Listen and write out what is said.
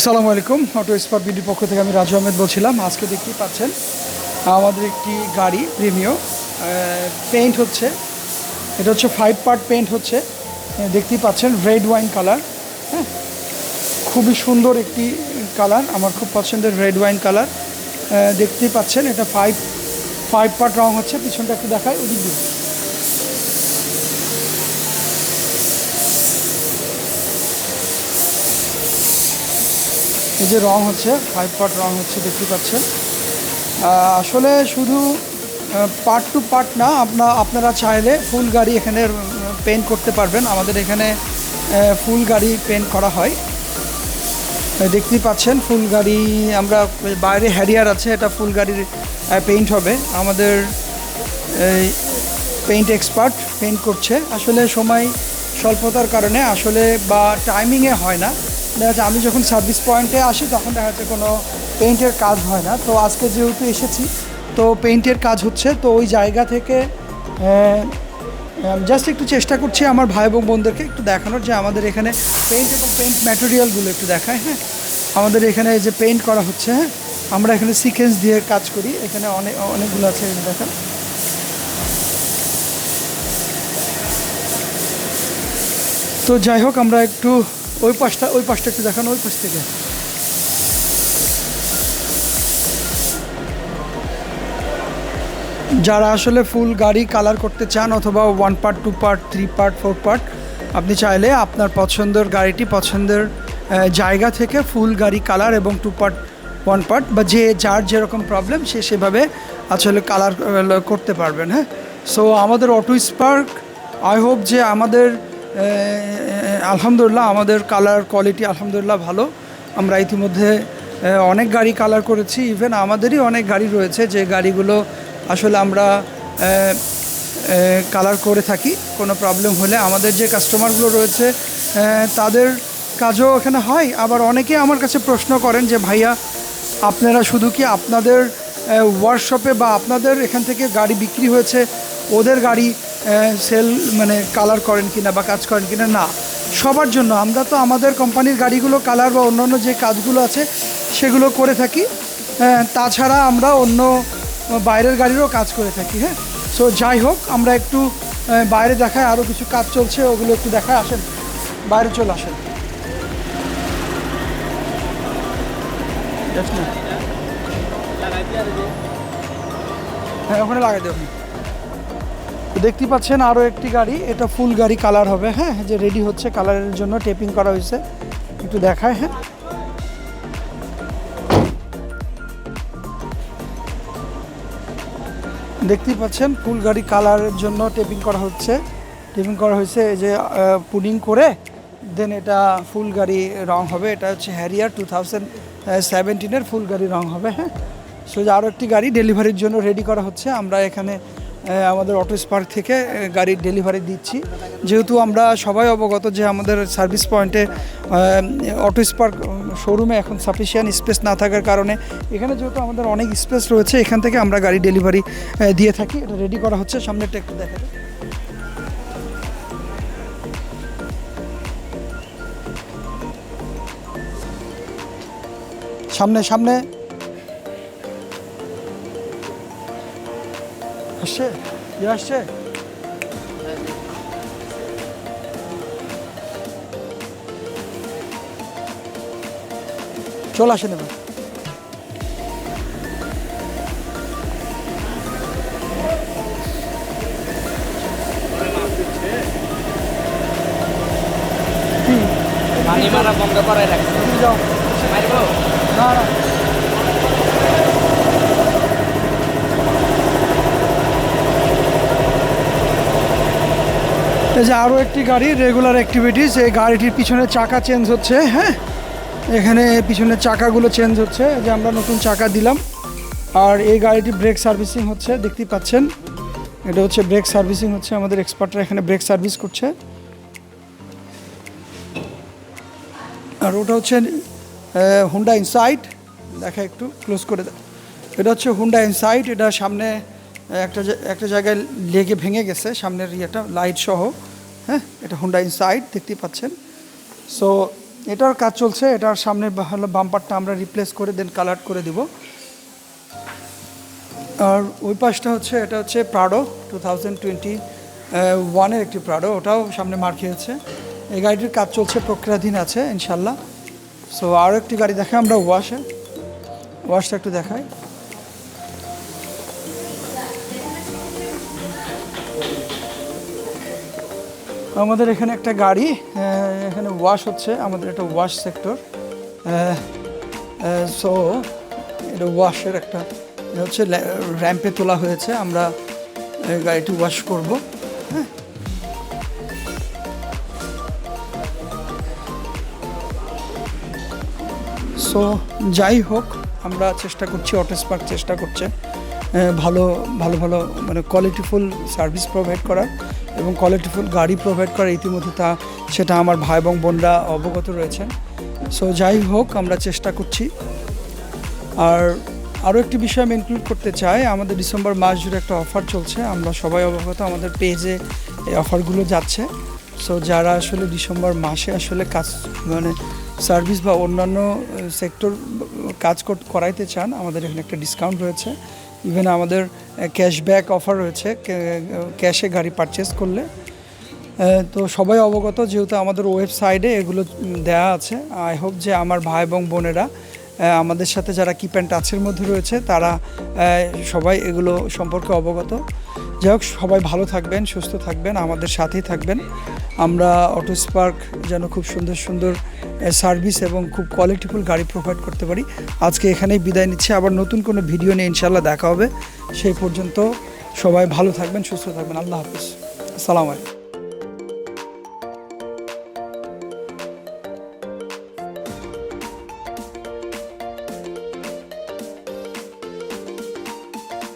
আসসালামু আলাইকুম। Auto spare বিডির পক্ষ থেকে আমি রাজু আহমেদ বলছিলাম। আজকে দেখতেই পাচ্ছেন, আমাদের একটি গাড়ি প্রিমিও পেইন্ট হচ্ছে। এটা হচ্ছে ফাইভ পার্ট পেইন্ট হচ্ছে। দেখতেই পাচ্ছেন রেড ওয়াইন কালার হ্যাঁ? খুবই সুন্দর একটি কালার আমার খুব পছন্দের রেড ওয়াইন কালার দেখতেই পাচ্ছেন, এটা ফাইভ ফাইভ পার্ট রং হচ্ছে। পিছনটা একটু দেখায় ওদিক দিয়ে। যে রং হচ্ছে ফাইভ পার্ট রং হচ্ছে দেখতে পাচ্ছেন। আসলে শুধু পার্ট টু পার্ট না, আপনা, আপনারা চাইলে ফুল গাড়ি এখানে পেন্ট করতে পারবেন। আমাদের এখানে ফুল গাড়ি পেন্ট করা হয়। দেখতেই পাচ্ছেন, ফুল গাড়ি, আমরা বাইরে হ্যারিয়ার আছে, এটা ফুল গাড়ির পেইন্ট হবে। আমাদের, এই পেইন্ট এক্সপার্ট পেইন্ট করছে। আসলে সময় স্বল্পতার কারণে, আসলে বা টাইমিংয়ে হয় না। দেখা যাচ্ছে আমি যখন সার্ভিস পয়েন্টে আসি, তখন দেখা যাচ্ছে কোনো পেইন্টের কাজ হয় না। তো আজকে যেহেতু এসেছি, তো পেইন্টের কাজ হচ্ছে, তো ওই জায়গা থেকে জাস্ট একটু চেষ্টা করছি আমার ভাই এবং বোনদেরকে একটু দেখানোর যে আমাদের এখানে পেইন্ট এবং পেইন্ট ম্যাটেরিয়ালগুলো একটু দেখায় হ্যাঁ? আমাদের এখানে যে পেইন্ট করা হচ্ছে হ্যাঁ? আমরা এখানে সিকোয়েন্স দিয়ে কাজ করি। এখানে অনেক অনেকগুলো আছে দেখান। তো যাই হোক, আমরা একটু ওই পাশটা ওই পাশটা একটু দেখানো, ওই পাশ থেকে। যারা আসলে ফুল গাড়ি কালার করতে চান অথবা one part two part three part four part আপনি চাইলে আপনার পছন্দের গাড়িটি পছন্দের জায়গা থেকে ফুল গাড়ি কালার এবং টু পার্ট ওয়ান পার্ট বা যে, যার যেরকম প্রবলেম সে সেভাবে আসলে কালার করতে পারবেন হ্যাঁ? সো আমাদের অটো স্পার্ক আই হোপ যে আমাদের আলহামদুলিল্লাহ আমাদের কালার কোয়ালিটি আলহামদুলিল্লাহ ভালো। আমরা ইতিমধ্যে অনেক গাড়ি কালার করেছি ইভেন আমাদেরই অনেক গাড়ি রয়েছে যে গাড়িগুলো আসলে আমরা কালার করে থাকি, কোনো প্রবলেম হলে। আমাদের যে কাস্টমারগুলো রয়েছে তাদের কাজও এখানে হয়। আবার অনেকে আমার কাছে প্রশ্ন করেন যে, ভাইয়া, আপনারা শুধু কি আপনাদের ওয়ার্কশপে বা আপনাদের এখান থেকে গাড়ি বিক্রি হয়েছে, ওদের গাড়ি সেল মানে কালার করেন কিনা বা কাজ করেন কিনা? না। সবার জন্য। আমরা তো আমাদের কোম্পানির গাড়িগুলো কালার বা অন্যান্য যে কাজগুলো আছে সেগুলো করে থাকি। আহ, তাছাড়া আমরা অন্য বাইরের গাড়িরও কাজ করে থাকি হ্যাঁ? সো যাই হোক আমরা একটু বাইরে দেখায় আরও কিছু কাজ চলছে ওগুলো একটু দেখায় আসেন। বাইরে চলে আসেন। হ্যাঁ ওখানে লাগাই দেবেন দেখতে পাচ্ছেন আরও একটি গাড়ি। এটা ফুল গাড়ি কালার হবে হ্যাঁ? যে রেডি হচ্ছে, কালারের জন্য টেপিং করা হয়েছে। একটু দেখায় হ্যাঁ? দেখতেই পাচ্ছেন, ফুল গাড়ি কালারের জন্য টেপিং করা হচ্ছে। টেপিং করা হয়েছে যে পুডিং করে দেন এটা ফুল গাড়ি রং হবে। এটা হচ্ছে হ্যারিয়ার টু থাউজেন্ড সেভেন্টিনের ফুল গাড়ি রং হবে হ্যাঁ? সো আরও একটি গাড়ি ডেলিভারির জন্য রেডি করা হচ্ছে। আমরা এখানে আমাদের অটো স্পার্ক থেকে গাড়ির ডেলিভারি দিচ্ছি। যেহেতু আমরা সবাই অবগত যে আমাদের সার্ভিস পয়েন্টে অটো স্পার্ক শোরুমে এখন সাফিসিয়ান্ট স্পেস না থাকার কারণে, এখানে যেহেতু আমাদের অনেক স্পেস রয়েছে, এখান থেকে আমরা গাড়ি ডেলিভারি দিয়ে থাকি। এটা রেডি করা হচ্ছে সামনেটা একটু দেখা সামনে সামনে। আসছে ইয়ে আসছে চলে আসেন এবার? পানি মারা বন্ধ করে রাখছে যাও না না এই যে আরও একটি গাড়ি রেগুলার অ্যাক্টিভিটিস এই গাড়িটির পিছনে চাকা চেঞ্জ হচ্ছে হ্যাঁ? এখানে পিছনে চাকাগুলো চেঞ্জ হচ্ছে যে আমরা নতুন চাকা দিলাম। আর এই গাড়িটি ব্রেক সার্ভিসিং হচ্ছে দেখতেই পাচ্ছেন? এটা হচ্ছে ব্রেক সার্ভিসিং হচ্ছে, আমাদের এক্সপার্টরা এখানে ব্রেক সার্ভিস করছে। আর ওটা হচ্ছে হুন্ডা ইনসাইট দেখা একটু ক্লোজ করে দাও এটা হচ্ছে হুন্ডা ইনসাইট এটা সামনে একটা একটা জায়গায় লেগে ভেঙে গেছে, সামনের ইয়েটা লাইট সহ হ্যাঁ? এটা হুন্ডা ইনসাইড দেখতেই পাচ্ছেন। সো এটার কাজ চলছে, এটার সামনে হলো বাম্পারটা আমরা রিপ্লেস করে দেন কালার করে দিব। আর ওই পাশটা হচ্ছে, এটা হচ্ছে প্রাডো টু থাউজেন্ড টোয়েন্টি ওয়ানের একটি প্রাডো ওটাও সামনে মার খেয়েছে। এই গাড়িটির কাজ চলছে, প্রক্রিয়াধীন আছে, ইনশাল্লাহ। সো আরও একটি গাড়ি দেখাই, আমরা ওয়াশে ওয়াশটা একটু দেখাই। আমাদের এখানে একটা গাড়ি এখানে ওয়াশ হচ্ছে, আমাদের একটা ওয়াশ সেক্টর সো এটা ওয়াশের একটা হচ্ছে র্যাম্পে তোলা হয়েছে, আমরা গাড়িটি ওয়াশ করব হ্যাঁ। সো যাই হোক, আমরা চেষ্টা করছি অটোস্পার্ক চেষ্টা করছে ভালো ভালো ভালো মানে কোয়ালিটিফুল সার্ভিস প্রোভাইড করার। এবং কোয়ালিটিফুল গাড়ি প্রোভাইড করার ইতিমধ্যে তা, সেটা আমার ভাই এবং বোনরা অবগত রয়েছেন। সো যাই হোক, আমরা চেষ্টা করছি। আর আরও একটি বিষয় আমি ইনক্লুড করতে চাই, আমাদের ডিসেম্বর মাস জুড়ে একটা অফার চলছে। আমরা সবাই অবগত, আমাদের পেজে এই অফারগুলো যাচ্ছে। সো যারা আসলে ডিসেম্বর মাসে আসলে কাজ মানে সার্ভিস বা অন্যান্য সেক্টর কাজ কর- করাইতে চান, আমাদের এখানে একটা ডিসকাউন্ট রয়েছে। ইভেন আমাদের ক্যাশব্যাক অফার রয়েছে ক্যাশে গাড়ি পারচেস করলে। তো সবাই অবগত, যেহেতু আমাদের ওয়েবসাইটে এগুলো দেয়া আছে। আই হোপ যে আমার ভাই এবং বোনেরা আমাদের সাথে যারা কিপ অ্যান্ড টাচের মধ্যে রয়েছে, তারা সবাই এগুলো সম্পর্কে অবগত। যাই হোক, সবাই ভালো থাকবেন, সুস্থ থাকবেন, আমাদের সাথেই থাকবেন। আমরা অটো স্পার্ক যেন খুব সুন্দর সুন্দর সার্ভিস এবং খুব কোয়ালিটিফুল গাড়ি প্রোভাইড করতে পারি। আজকে এখানেই বিদায় নিচ্ছি। আবার নতুন কোনো ভিডিও নিয়ে ইনশাল্লাহ দেখা হবে। সেই পর্যন্ত সবাই ভালো থাকবেন, সুস্থ থাকবেন। আল্লাহ হাফিজ। আসসালামু আলাইকুম।